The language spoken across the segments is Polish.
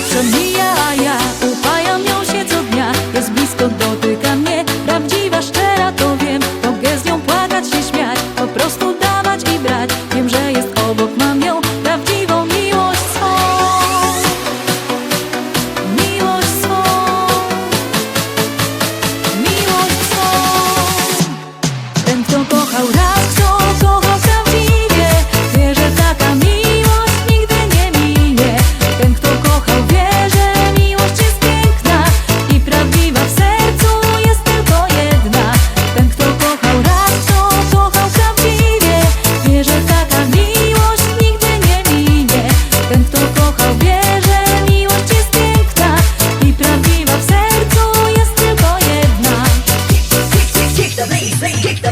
Dobrze mija, a ja see.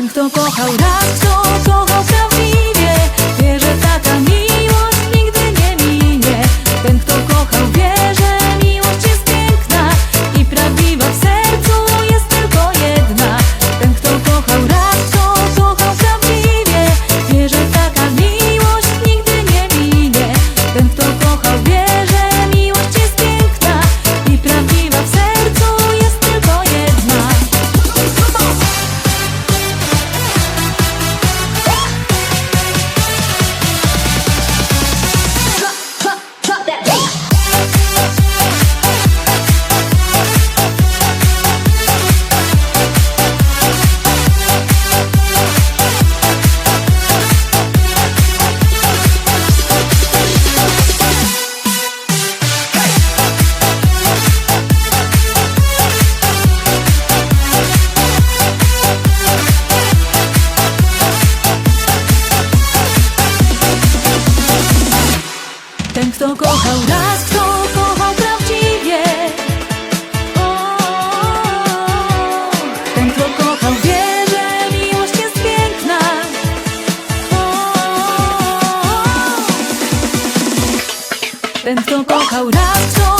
tento 做 kto kochał raz, kto kochał prawdziwie. O, o, Ten, kto kochał, wie, że miłość jest piękna. O, Ten, kto kochał raz, kto